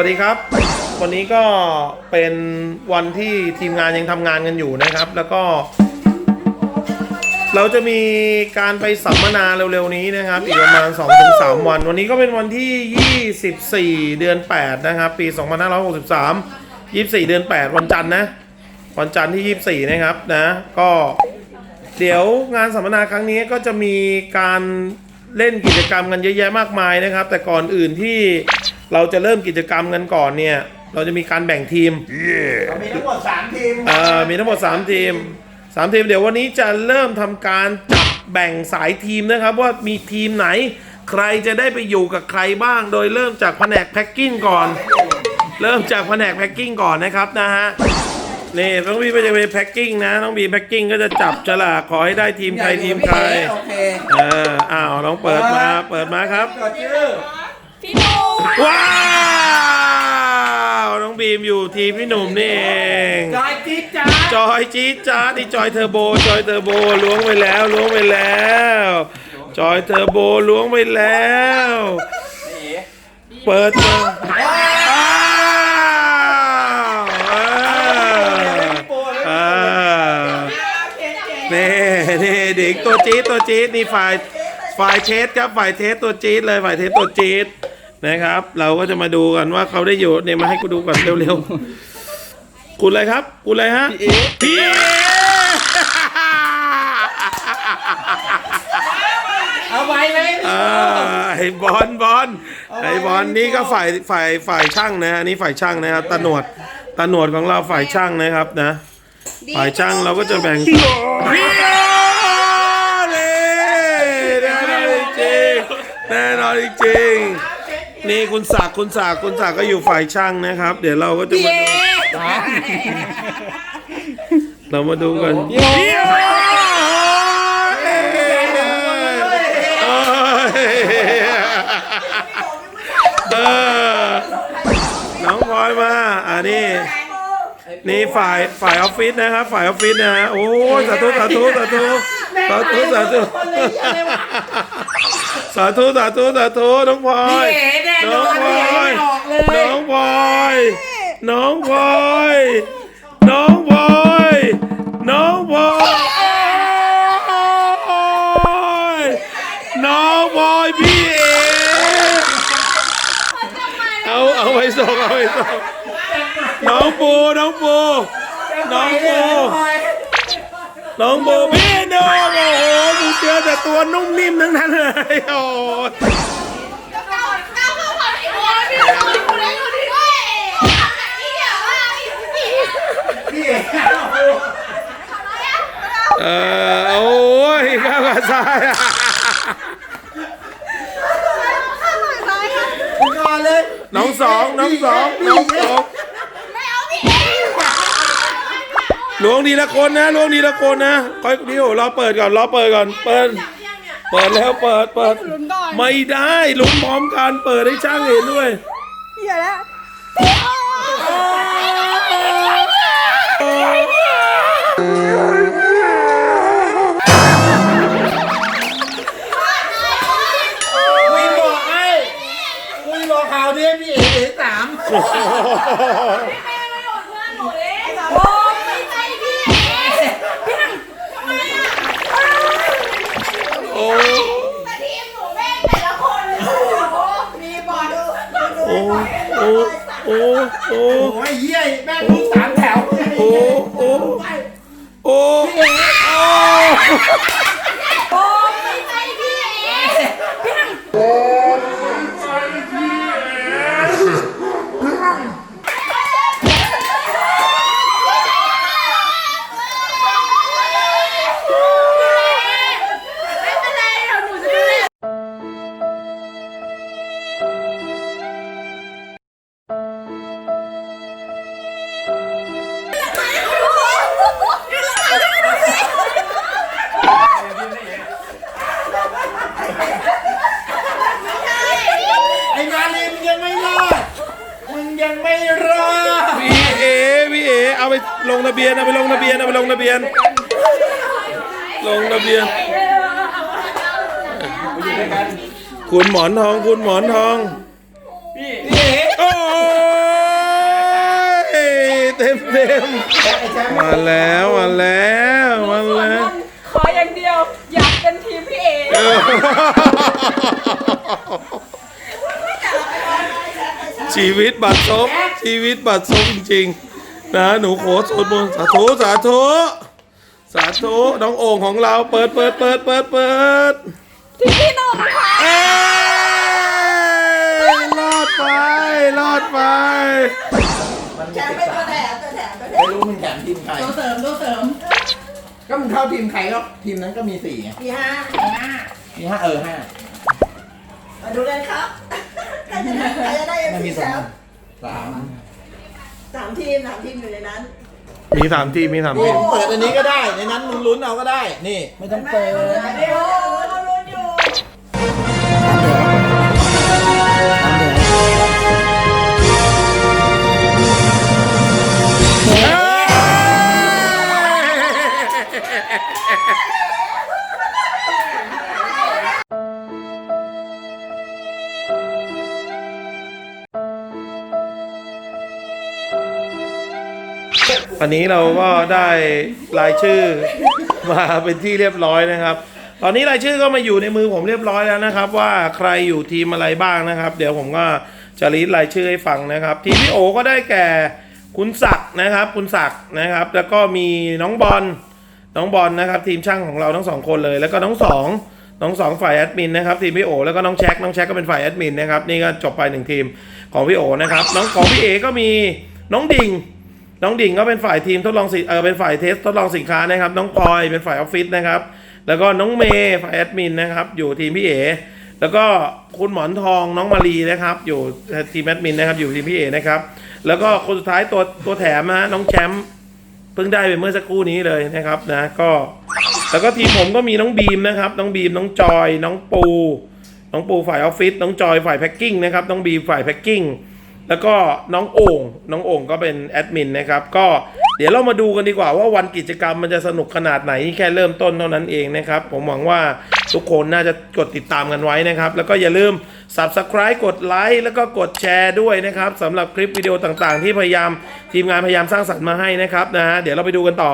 วัสดีครับ วันนี้ก็เป็นวันที่ทีมงานยังทำงานกันอยู่นะครับ แล้วก็ เราจะมีการไปสัมมนาเร็วๆนี้นะครับอีกประมาณ 2-3 วัน วันนี้ก็เป็นวันที่ 24 เดือน 8 นะครับ ปี 2563 24 เดือน 8 วันจันทร์นะ วันจันทร์ที่ 24 นะครับนะ ก็เดี๋ยวงานสัมมนาครั้งนี้ก็จะมีการเล่นกิจกรรมกันเยอะแยะมากมายนะครับ แต่ก่อนอื่นที่ เราจะเริ่มกิจกรรมกันก่อนเนี่ย เราจะมีการแบ่งทีมมีทั้งหมด 3 ทีมเอ่อมีทั้งหมด 3 ทีม 3 ทีม เดี๋ยววันนี้จะเริ่มทำการจับแบ่งสายทีมนะครับ ว่ามีทีมไหน ใครจะได้ไปอยู่กับใครบ้าง โดยเริ่มจากแผนกแพ็กกิ้งก่อน เริ่มจากแผนกแพ็กกิ้งก่อนนะครับนะฮะนี่น้องบีไปจะไปแพ็กกิ้งนะน้องบีแพ็กกิ้งก็จะจับฉลากขอให้ได้ทีมใครทีมใครโอเคเอออ้าวน้องเปิดมาเปิดมาครับกดชื่อพี่หนุ่ม ว้าว น้องบีมอยู่ทีมพี่หนุ่มนี่เอง จอยจิ๊ดจ้าจอยจี๊ดจ้าดนี่จอยเทอร์โบ จอยเทอร์โบล้วงไปแล้วล้วงไปแล้ว จอยเทอร์โบล้วงไปแล้ว เปิดมาอ้าวอ่าอ่านี่นี่เด็กตัวจี๊ดตัวจี๊ดนี่ฝ่ายฝ่ายเทสครับฝ่ายเทสตัวจี๊ดเลยฝ่ายเทสตัวจี๊ด นะครับ เราก็จะมาดูกันว่าเขาได้อยู่เนี่ยมาให้กูดูก่อนเร็วๆคุณอะไรครับ คุณอะไรฮะพี่เอเอาไว้ไหมอ่าไอ้บอลบอลไอ้บอลนี่ก็ฝ่ายฝ่ายฝ่ายช่างนะอันนี้ฝ่ายช่างนะครับตาหนวดตาหนวดของเราฝ่ายช่างนะครับนะ ฝ่ายช่างเราก็จะแบ่งพี่โอเลยแน่นอนจริงแน่นอนจริง นี่คุณศักดิ์คุณศักดิ์คุณศักดิ์ก็อยู่ฝ่ายช่างนะครับ เดี๋ยวเราก็จะมาดูเรามาดูกันพี่โอน้องพลอยมาอ่านี่นี่ฝ่ายฝ่ายออฟฟิศนะครับฝ่ายออฟฟิศนะฮะโอ้ยสาธุสาธุสาธุสาธุสาธุสาธุสาธุสาธุน้องพลอย น้องพลอยน้องพลอยน้องพลอยน้องพลอยน้องพลอยน้องพลอยพี่เอเอาเอาไปส่งเอาไปส่งน้องปูน้องปูน้องปูน้องปูพี่น้องโอ้โหกูเจอแต่ตัวนุ่มนิ่มทั้งนั้นเลยโอ้ย ก้าวก้าวเข้ามาไอ้บอลพี่หนุ่มอยู่ไหนอยู่ที่นี่นี่อย่าว่าพี่ พี่เอ๋ เออโอ้ยข้าวกับซ้ายอะคุณก่อนเลยน้องสองน้องสองน้องสองไม่เอาพี่เองล้วงทีละคนนะล้วงทีละคนนะคอยเดียวรอเปิดก่อนรอเปิดก่อนเปิดเปิดแล้วเปิดเปิดไม่ได้ลุ้นพร้อมกันเปิดให้ช่างเห็นด้วยอย่าละ แม่งทุกสามแถวโอ้โอ้โอ้ งทะเบียนเอาไปลงทะเบียนเอาไปลงทะเบียน ลงทะเบียน คุณหมอนทอง คุณหมอนทองพี่เอ๋โอ้ยเต็มไอ้แชมป์มาแล้วมาแล้วมาแล้วขออย่างเดียว อยากเป็นทีมพี่เอชีวิตบัตรซบชีวิตบัตรซบจริงๆ นะหนูโขสวดมนต์สาธุสาธุสาธุน้องโอ่งของเราเปิดเปิดเปิดเปิดเปิดทีมพี่หนุ่มค่ะเอ้ยรอดไปรอดไป มันมีแถมสิเป็นบตัวสามแถมตัวแถมตัวแถไม่มรู้มึงแถมทีมใครตัวเสริมตัวเสริมก็มึงเข้าทีมใครก็ทีมนั้นก็มีสี่ไงมีห้ามีห้ามีห้าเออห้ามาดูกันครับใครจะได้ใครจะได้เอ็มมันซีมีแชสองมป์สาม สามทีมสามทีมอยู่ในนั้นมีสามทีมมีสามทีนี่มเปิดอันนี้ก็ได้ ในนั้นมึงลุ้นเอาก็ได้ นี่ ไม่ต้องเปิด เดี๋ยวเราลุ้นอยู่ อันนี้เราก็ได้รายชื่อมาเป็นที่เรียบร้อยนะครับ ตอนนี้รายชื่อก็มาอยู่ในมือผมเรียบร้อยแล้วนะครับ ว่าใครอยู่ทีมอะไรบ้างนะครับ เดี๋ยวผมก็จะรีดรายชื่อให้ฟังนะครับ ทีมพี่โอก็ได้แก่คุณศักดิ์นะครับ คุณศักดิ์นะครับ แล้วก็มีน้องบอลน้องบอลนะครับ ทีมช่างของเราทั้งสองคนเลย แล้วก็น้องสองน้องสองฝ่ายแอดมินนะครับทีมพี่โอแล้วก็น้องแช็คน้องแช็คก็เป็นฝ่ายแอดมินนะครับนี่ก็จบไปหนึ่งทีมของพี่โอนะครับน้องของพี่เอก็มีน้องดิ่ง น้องดิ่งก็เป็นฝ่ายทีมทดลองสินเออเป็นฝ่ายเทสทดลองสินค้านะครับ น้องพลอยเป็นฝ่ายออฟฟิศนะครับ แล้วก็น้องเมย์ฝ่ายแอดมินนะครับ อยู่ทีมพี่เอแล้วก็คุณหมอนทองน้องมารีนะครับ อยู่ทีมแอดมินนะครับ อยู่ทีมพี่เอนะครับ แล้วก็คนสุดท้ายตัวตัวแถมนะฮะน้องแชมป์เพิ่งได้ไปเมื่อสักครู่นี้เลยนะครับนะก็ แล้วก็ทีมผมก็มีน้องบีมนะครับ น้องบีมน้องจอย น้องปู น้องปูฝ่ายออฟฟิศน้องจอยฝ่ายแพ็คกิ้งนะครับน้องบีมฝ่ายแพ็คกิ้ง แล้วก็น้องโอ่งน้องโอ่งก็เป็นแอดมินนะครับ ก็เดี๋ยวเรามาดูกันดีกว่าว่าวันกิจกรรมมันจะสนุกขนาดไหนนี่แค่เริ่มต้นเท่านั้นเองนะครับ ผมหวังว่าทุกคนน่าจะกดติดตามกันไว้นะครับ แล้วก็อย่าลืม subscribe กดไลค์แล้วก็กดแชร์ด้วยนะครับสำหรับคลิปวิดีโอต่างๆ ที่พยายามทีมงานพยายามสร้างสรรค์มาให้นะครับนะฮะเดี๋ยวเราไปดูกันต่อ